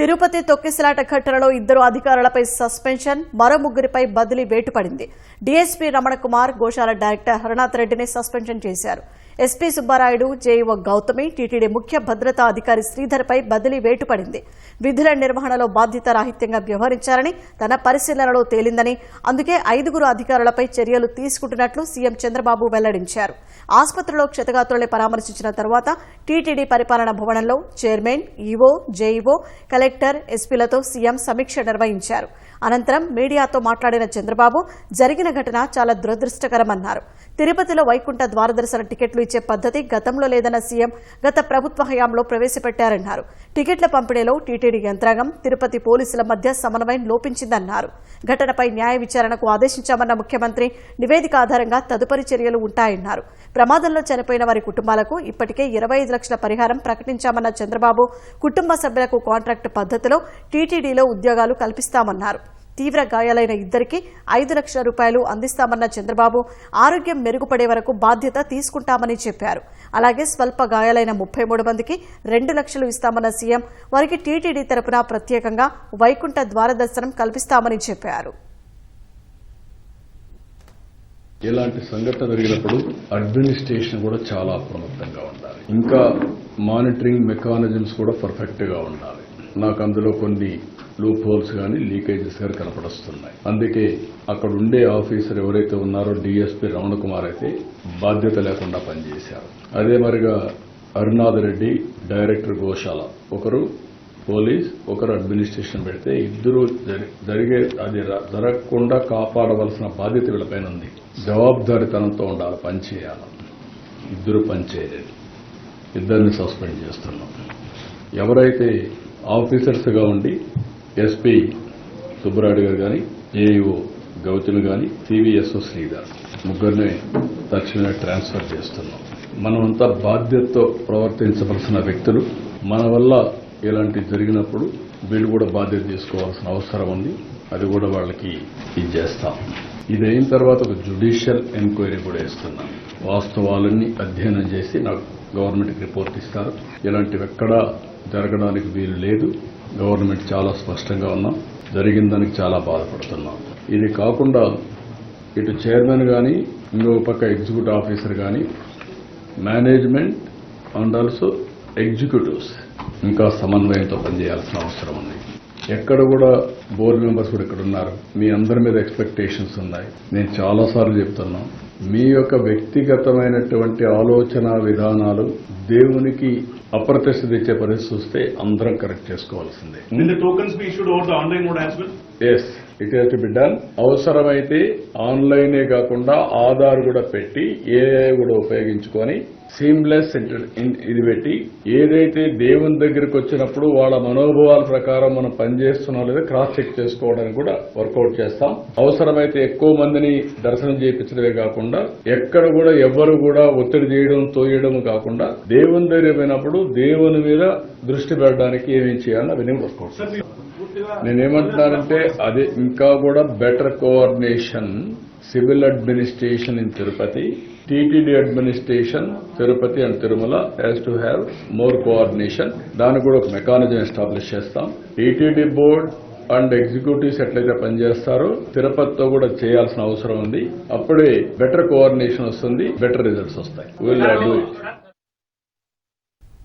తిరుపతి తొక్కిసలాట ఘటనలో ఇద్దరు అధికారులపై సస్పెన్షన్ మరో ముగ్గురిపై బదిలీ వేటుపడింది. డీఎస్పీ రమణ కుమార్ గోశాల డైరెక్టర్ హరనాథ్ రెడ్డిని సస్పెన్షన్ చేశారు. SP Subbarayudu JEO Gautami TTD ముఖ్య భద్రతా అధికారి శ్రీధర్పై బదిలీ వేటుపడింది. విధుల నిర్వహణలో బాధ్యత రాహిత్యంగా వ్యవహరించారని తన పరిశీలనలో తేలిందని అందుకే ఐదుగురు అధికారులపై చర్యలు తీసుకుంటున్నట్లు సీఎం చంద్రబాబు వెల్లడించారు. ఆసుపత్రిలో క్షతగాత్రుల్ని పరామర్శించిన తర్వాత టీటీడీ పరిపాలన భవనంలో చైర్మన్ ఈవో జేఈఓ కలెక్టర్ ఎస్పీలతో సీఎం సమీక్ష నిర్వహించారు. అనంతరం మీడియాతో మాట్లాడిన చంద్రబాబు జరిగిన ఘటన చాలా దురదృష్టకరమన్నారు. తిరుపతిలో వైకుంఠ ద్వారదర్శన టికెట్లు ఇచ్చే పద్ధతి గతంలో లేదన్న సీఎం గత ప్రభుత్వ హయాంలో ప్రవేశపెట్టారన్నారు. టికెట్ల పంపిణీలో టీటీడీ యంత్రాంగం తిరుపతి పోలీసుల మధ్య సమన్వయం లోపించిందన్నారు. ఘటనపై న్యాయ విచారణకు ఆదేశించామన్న ముఖ్యమంత్రి నివేదిక ఆధారంగా తదుపరి చర్యలు ఉంటాయన్నారు. ప్రమాదంలో చనిపోయిన వారి కుటుంబాలకు ఇప్పటికే ఇరవై ఐదు లక్షల పరిహారం ప్రకటించామన్న చంద్రబాబు కుటుంబ సభ్యులకు కాంట్రాక్టు పద్ధతిలో టీటీడీలో ఉద్యోగాలు కల్పిస్తామన్నారు. తీవ్ర గాయాలైన ఇద్దరికి ఐదు లక్షల రూపాయలు అందిస్తామన్న చంద్రబాబు ఆరోగ్యం మెరుగుపడే వరకు బాధ్యత తీసుకుంటామని చెప్పారు. అలాగే స్వల్ప గాయాలైన ముప్పై మూడు మందికి రెండు లక్షలు ఇస్తామన్న సీఎం వారికి టీటీడీ తరపున ప్రత్యేకంగా వైకుంఠ ద్వారదర్శనం కల్పిస్తామని చెప్పారు. ఇలాంటి సంఘటన జరిగినప్పుడు అడ్మినిస్ట్రేషన్ కూడా చాలా అప్రమత్తంగా ఉండాలి. ఇంకా మానిటరింగ్ మెకానిజమ్స్ కూడా పర్ఫెక్ట్గా ఉండాలి. నాకు అందులో కొన్ని లూప్ హోల్స్ కానీ లీకేజెస్ కానీ కనపడుస్తున్నాయి. అందుకే అక్కడ ఉండే ఆఫీసర్ ఎవరైతే ఉన్నారో డిఎస్పీ రమణ కుమార్ అయితే బాధ్యత లేకుండా పనిచేశారు. అదే మరిగా అరుణాథ్ రెడ్డి డైరెక్టర్ గోశాల. ఒకరు పోలీస్ ఒకరు అడ్మినిస్ట్రేషన్ పెడితే ఇద్దరు జరి- జరిగే అది జరగకుండా కాపాడవలసిన బాధ్యత వీళ్ళపైన ఉంది. జవాబుదారితనంతో ఉండాలి పనిచేయాలి ఇద్దరు పనిచేయలేదు ఇద్దరిని సస్పెండ్ చేస్తున్నాం. ఎవరైతే ఆఫీసర్స్గా ఉండి ఎస్పీ సుబ్బరాయుడు గారు కానీ ఏఈఓ గౌతులు కానీ సివిఎస్ఓ శ్రీధర్ ముగ్గురిని తక్షణమే ట్రాన్స్ఫర్ చేస్తున్నాం. మనమంతా బాధ్యతతో ప్రవర్తించవలసిన వ్యక్తులు. మన వల్ల ఇలాంటి జరిగినప్పుడు వీళ్ళు కూడా బాధ్యత తీసుకోవాల్సిన అవసరం ఉంది. అది కూడా వాళ్ళకి ఇది చేస్తాం ఇది అయిన తర్వాత ఒక జుడిషియల్ ఎంక్వైరీ కూడా ఇస్తున్నాం వాస్తవాలన్నీ అధ్యయనం చేసి నాకు గవర్నమెంట్కి రిపోర్ట్ ఇస్తారు. ఇలాంటివి ఎక్కడా జరగడానికి వీలు లేదు. గవర్నమెంట్ చాలా స్పష్టంగా ఉన్నాం జరిగిన దానికి చాలా బాధపడుతున్నాం. ఇది కాకుండా ఇటు చైర్మన్ కానీ ఇంకో పక్క ఎగ్జిక్యూటివ్ ఆఫీసర్ కానీ మేనేజ్మెంట్ అండ్ ఆల్సో ఎగ్జిక్యూటివ్స్ ఇంకా సమన్వయంతో పనిచేయాల్సిన అవసరం ఉంది. ఎక్కడ కూడా బోర్డు మెంబర్స్ కూడా ఇక్కడ ఉన్నారు మీ అందరి మీద ఎక్స్పెక్టేషన్స్ ఉన్నాయి. నేను చాలాసార్లు చెప్తున్నాను మీ యొక్క వ్యక్తిగతమైనటువంటి ఆలోచన విధానాలు దేవునికి అప్రతిష్ట తెచ్చే పరిస్థితి వస్తే అందరం కరెక్ట్ చేసుకోవాల్సిందే? Yes it has to be done అవసరమైతే ఆన్లైనే కాకుండా ఆధార్ కూడా పెట్టి ఏఐ కూడా ఉపయోగించుకొని సీమ్లెస్ ఇది పెట్టి ఏదైతే దేవుని దగ్గరికి వచ్చినప్పుడు వాళ్ళ మనోభావాల ప్రకారం మనం పనిచేస్తున్నాం లేదా క్రాస్ చెక్ చేసుకోవడానికి కూడా వర్కౌట్ చేస్తాం. అవసరమైతే ఎక్కువ మందిని దర్శనం చేయించడమే కాకుండా ఎక్కడ కూడా ఎవ్వరు కూడా ఒత్తిడి చేయడం తోయడం కాకుండా దేవుని దగ్గర పోయినప్పుడు దేవుని మీద దృష్టి పెట్టడానికి ఏమేం చేయాలని అవన్నీ వర్కౌట్ నేనేమంటున్నానంటే అది ఇంకా కూడా better coordination civil administration in Tirupati TTD administration Tirupati and Tirumala has to have more coordination దానికి కూడా ఒక మెకానిజం ఎస్టాబ్లిష్ చేస్తాం. టీటీడీ బోర్డ్ అండ్ ఎగ్జిక్యూటివ్స్ ఎట్లయితే పనిచేస్తారో తిరుపతితో కూడా చేయాల్సిన అవసరం ఉంది. అప్పుడే బెటర్ కోఆర్డినేషన్ వస్తుంది బెటర్ రిజల్ట్స్ వస్తాయి.